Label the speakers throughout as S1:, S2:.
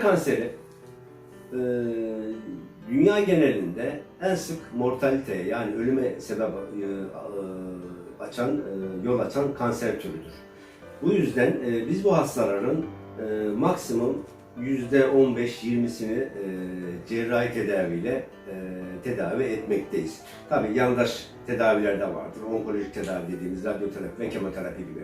S1: kanseri e, dünya genelinde en sık mortaliteye yani ölüme sebep e, e, açan, e, yol açan kanser türüdür. Bu yüzden e, biz bu hastaların e, maksimum %15-20'sini e, cerrahi tedaviyle e, tedavi etmekteyiz. Tabii yandaş tedaviler de vardır. Onkolojik tedavi dediğimiz radyoterapi ve kemoterapi gibi.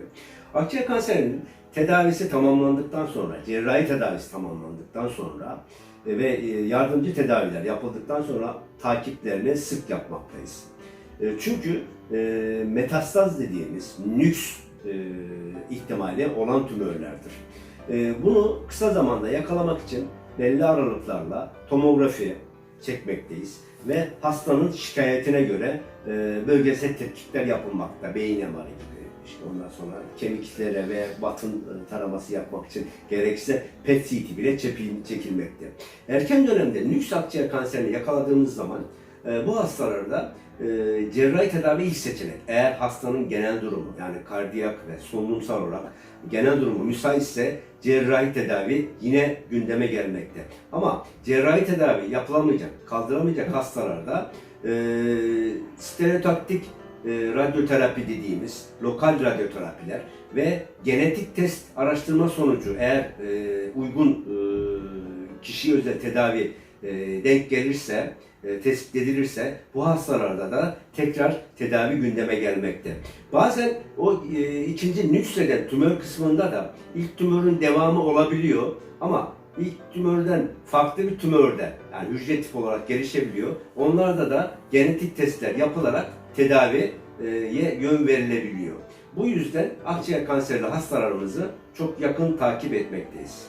S1: Akciğer kanserinin tedavisi tamamlandıktan sonra, cerrahi tedavisi tamamlandıktan sonra e, ve e, yardımcı tedaviler yapıldıktan sonra takiplerini sık yapmaktayız. E, Çünkü e, metastaz dediğimiz nüks e, ihtimali olan tümörlerdir. E, Bunu kısa zamanda yakalamak için belli aralıklarla tomografi çekmekteyiz ve hastanın şikayetine göre e, bölgesel tetkikler yapılmakta. Beyin MR'ı gibi. İşte ondan sonra kemiklere ve batın e, taraması yapmak için gerekse PET CT bile çekil- çekilmekte. Erken dönemde nüks akciğer kanserini yakaladığımız zaman e, bu hastalarda e, cerrahi tedavi ilk seçenek. Eğer hastanın genel durumu yani kardiyak ve solunumsal olarak genel durumu müsaitse cerrahi tedavi yine gündeme gelmekte. Ama cerrahi tedavi yapılamayacak, kaldıramayacak hastalarda e, stereotaktik e, radyoterapi dediğimiz lokal radyoterapiler ve genetik test araştırma sonucu eğer e, uygun e, kişiye özel tedavi denk gelirse, e, tespit edilirse bu hastalarda da tekrar tedavi gündeme gelmekte. Bazen o e, ikinci nükseden tümör kısmında da ilk tümörün devamı olabiliyor ama ilk tümörden farklı bir tümörde yani hücre tip olarak gelişebiliyor. Onlarda da genetik testler yapılarak tedaviye yön verilebiliyor. Bu yüzden akciğer kanserli hastalarımızı çok yakın takip etmekteyiz.